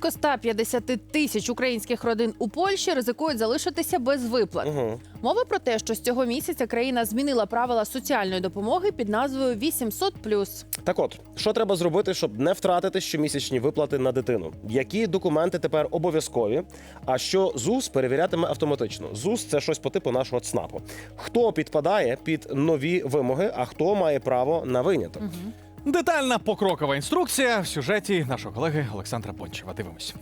Близько 150 тисяч українських родин у Польщі ризикують залишитися без виплат. Угу. Мова про те, що з цього місяця країна змінила правила соціальної допомоги під назвою 800+. Так от, що треба зробити, щоб не втратити щомісячні виплати на дитину? Які документи тепер обов'язкові? А що ЗУС перевірятиме автоматично? ЗУС це щось по типу нашого ЦНАПу. Хто підпадає під нові вимоги, а хто має право на виняток? Детальна покрокова інструкція в сюжеті нашого колеги Олександра Бончева. Дивимось.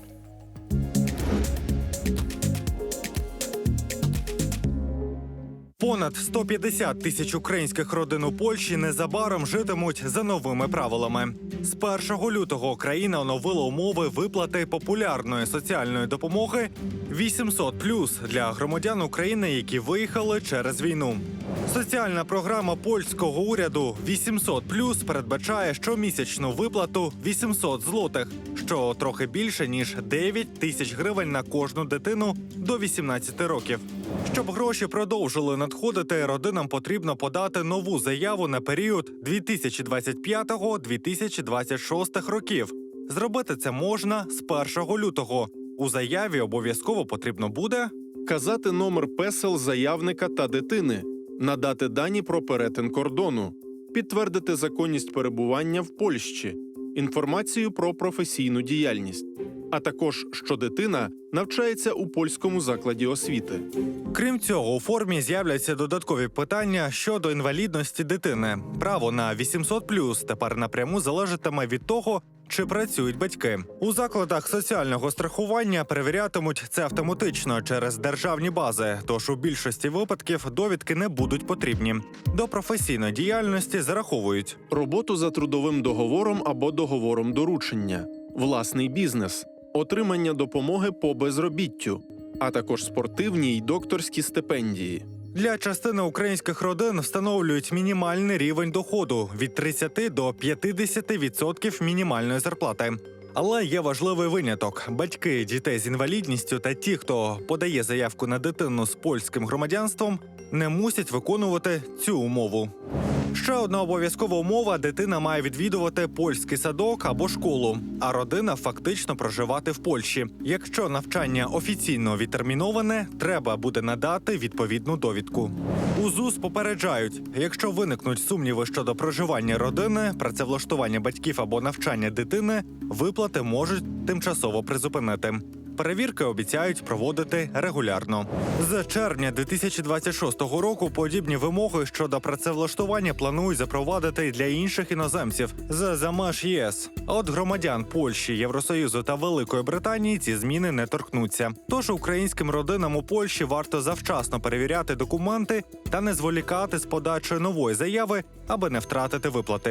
Понад 150 тисяч українських родин у Польщі незабаром житимуть за новими правилами. З 1 лютого країна оновила умови виплати популярної соціальної допомоги 800+, для громадян України, які виїхали через війну. Соціальна програма польського уряду 800+, передбачає щомісячну виплату 800 злотих, що трохи більше ніж 9 тисяч гривень на кожну дитину до 18 років. Щоб гроші продовжили надходити, родинам потрібно подати нову заяву на період 2025-2026 років. Зробити це можна з 1 лютого. У заяві обов'язково потрібно буде Казати номер песел заявника та дитини, надати дані про перетин кордону, підтвердити законність перебування в Польщі, інформацію про професійну діяльність, а також що дитина навчається у польському закладі освіти. Крім цього, у формі з'являться додаткові питання щодо інвалідності дитини. Право на 800+, тепер напряму залежатиме від того, чи працюють батьки. У закладах соціального страхування перевірятимуть це автоматично через державні бази. Тож у більшості випадків довідки не будуть потрібні. До професійної діяльності зараховують. роботу за трудовим договором або договором доручення, власний бізнес, отримання допомоги по безробіттю, а також спортивні й докторські стипендії. Для частини українських родин встановлюють мінімальний рівень доходу від 30 до 50% мінімальної зарплати. Але є важливий виняток: батьки дітей з інвалідністю та ті, хто подає заявку на дитину з польським громадянством, не мусять виконувати цю умову. Ще одна обов'язкова умова: дитина має відвідувати польський садок або школу, а родина фактично проживати в Польщі. Якщо навчання офіційно відтерміноване, треба буде надати відповідну довідку. У ЗУС попереджають, якщо виникнуть сумніви щодо проживання родини, працевлаштування батьків або навчання дитини, виплати можуть тимчасово призупинити. Перевірки обіцяють проводити регулярно. З червня 2026 року подібні вимоги щодо працевлаштування планують запровадити й для інших іноземців за меж ЄС. А от громадян Польщі, Євросоюзу та Великої Британії ці зміни не торкнуться. Тож українським родинам у Польщі варто завчасно перевіряти документи та не зволікати з подачею нової заяви, аби не втратити виплати.